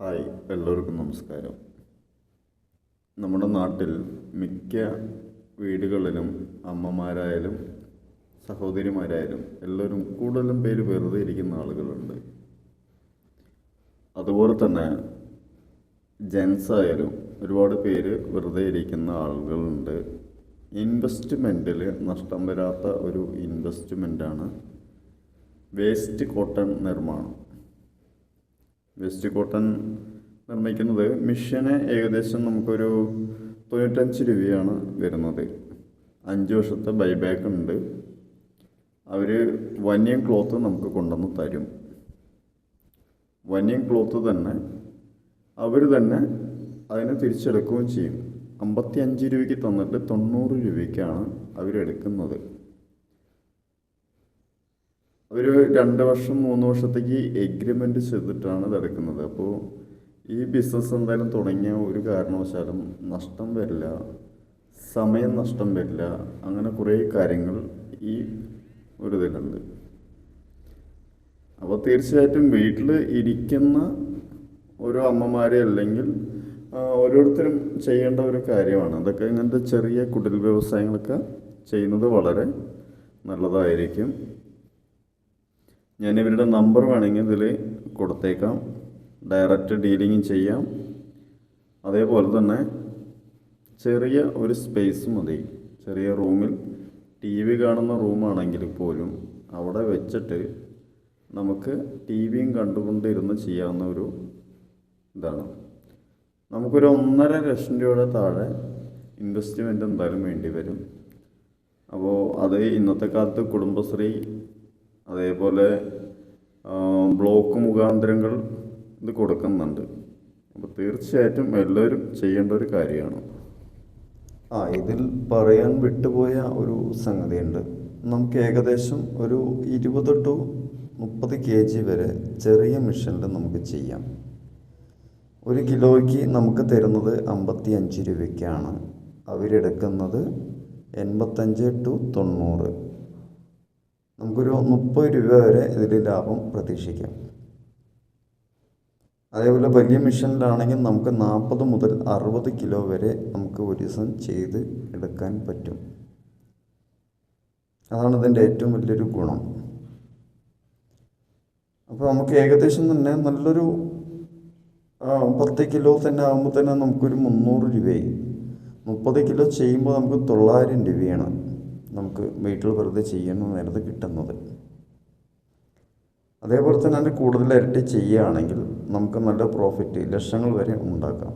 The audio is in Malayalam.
ഹായ് എല്ലാവർക്കും നമസ്കാരം. നമ്മുടെ നാട്ടിൽ മിക്ക വീടുകളിലും അമ്മമാരായാലും സഹോദരിമാരായാലും എല്ലാവരും കൂടുതലും പേര് വെറുതെ ഇരിക്കുന്ന ആളുകളുണ്ട്. അതുപോലെ തന്നെ ജെൻസ് ആയാലും ഒരുപാട് പേര് വെറുതെ ഇരിക്കുന്ന ആളുകളുണ്ട്. ഇൻവെസ്റ്റ്മെന്റിൽ നഷ്ടം വരാത്ത ഒരു ഇൻവെസ്റ്റ്മെന്റാണ് വേസ്റ്റ് കോട്ടൺ നിർമ്മാണം. വെസ്റ്റ് കോട്ടൺ നിർമ്മിക്കുന്നത് മിഷന് ഏകദേശം നമുക്കൊരു തൊണ്ണൂറ്റഞ്ച് രൂപയാണ് വരുന്നത്. അഞ്ച് വർഷത്തെ ബൈബാക്ക് ഉണ്ട്. അവർ വന്യം ക്ലോത്ത് നമുക്ക് കൊണ്ടുവന്ന് തരും. വന്യം ക്ലോത്ത് തന്നെ അവർ തന്നെ അതിനെ തിരിച്ചെടുക്കുകയും ചെയ്യും. അമ്പത്തി അഞ്ച് രൂപയ്ക്ക് തന്നിട്ട് തൊണ്ണൂറ് രൂപയ്ക്കാണ് അവരെടുക്കുന്നത് ഒരു രണ്ട് വർഷം മൂന്ന് വർഷത്തേക്ക് എഗ്രിമെന്റ് ചെയ്തിട്ടാണ് ഇതെടുക്കുന്നത് അപ്പോൾ ഈ ബിസിനസ് എന്തായാലും തുടങ്ങിയ ഒരു കാരണവശാലും നഷ്ടം വരില്ല സമയം നഷ്ടം വരില്ല അങ്ങനെ കുറേ കാര്യങ്ങൾ ഈ ഒരു ഇതിലുണ്ട്. അപ്പോൾ തീർച്ചയായിട്ടും വീട്ടിൽ ഇരിക്കുന്ന ഓരോ അമ്മമാരെ അല്ലെങ്കിൽ ഓരോരുത്തരും ചെയ്യേണ്ട ഒരു കാര്യമാണ്. അതൊക്കെ ഇങ്ങനത്തെ ചെറിയ കുടിൽ വ്യവസായങ്ങളൊക്കെ ചെയ്യുന്നത് വളരെ നല്ലതായിരിക്കും. ഞാൻ ഇവരുടെ നമ്പർ വേണമെങ്കിൽ ഇതിൽ കൊടുത്തേക്കാം. ഡയറക്റ്റ് ഡീലിങ്ങും ചെയ്യാം. അതേപോലെ തന്നെ ചെറിയ ഒരു സ്പേസ് മതി. ചെറിയ റൂമിൽ ടി വി കാണുന്ന റൂമാണെങ്കിൽ പോലും അവിടെ വെച്ചിട്ട് നമുക്ക് ടി വിയും കണ്ടുകൊണ്ടിരുന്ന് ചെയ്യാവുന്ന ഒരു ഇതാണ്. നമുക്കൊരു ഒന്നര ലക്ഷം രൂപയുടെ താഴെ ഇൻവെസ്റ്റ്മെന്റ് എന്തായാലും വേണ്ടി വരും. അപ്പോൾ അത് ഇന്നത്തെ കാലത്ത് കുടുംബശ്രീ അതേപോലെ ബ്ലോക്ക് മുഖാന്തരങ്ങൾ ഇത് കൊടുക്കുന്നുണ്ട്. അപ്പോൾ തീർച്ചയായിട്ടും എല്ലാവരും ചെയ്യേണ്ട ഒരു കാര്യമാണ്. ആ ഇതിൽ പറയാൻ വിട്ടുപോയ ഒരു സംഗതിയുണ്ട്. നമുക്ക് ഏകദേശം ഒരു ഇരുപത് ടു മുപ്പത് കെ ജി വരെ ചെറിയ മെഷീനിൽ നമുക്ക് ചെയ്യാം. ഒരു കിലോയ്ക്ക് നമുക്ക് തരുന്നത് അമ്പത്തി അഞ്ച് രൂപയ്ക്കാണ്. അവരെടുക്കുന്നത് എൺപത്തഞ്ച് ടു തൊണ്ണൂറ്. നമുക്കൊരു മുപ്പത് രൂപ വരെ ഇതിൽ ലാഭം പ്രതീക്ഷിക്കാം. അതേപോലെ വലിയ മെഷീനിലാണെങ്കിൽ നമുക്ക് നാൽപ്പത് മുതൽ അറുപത് കിലോ വരെ നമുക്ക് ഒരു ദിവസം ചെയ്ത് എടുക്കാൻ പറ്റും. അതാണ് ഇതിന്റെ ഏറ്റവും വലിയൊരു ഗുണം. അപ്പോൾ നമുക്ക് ഏകദേശം തന്നെ നല്ലൊരു പത്ത് കിലോ തന്നെ ആകുമ്പോൾ തന്നെ നമുക്കൊരു മുന്നൂറ് രൂപയായി. മുപ്പത് കിലോ ചെയ്യുമ്പോൾ നമുക്ക് തൊള്ളായിരം രൂപയാണ്. നമുക്ക് വീട്ടിൽ വെറുതെ ചെയ്യുന്ന നേരത്ത് കിട്ടുന്നത്. അതേപോലെ തന്നെ കൂടുതൽ ഇരട്ടി ചെയ്യുകയാണെങ്കിൽ നമുക്ക് നല്ല പ്രോഫിറ്റ് ലക്ഷങ്ങൾ വരെ ഉണ്ടാക്കാം.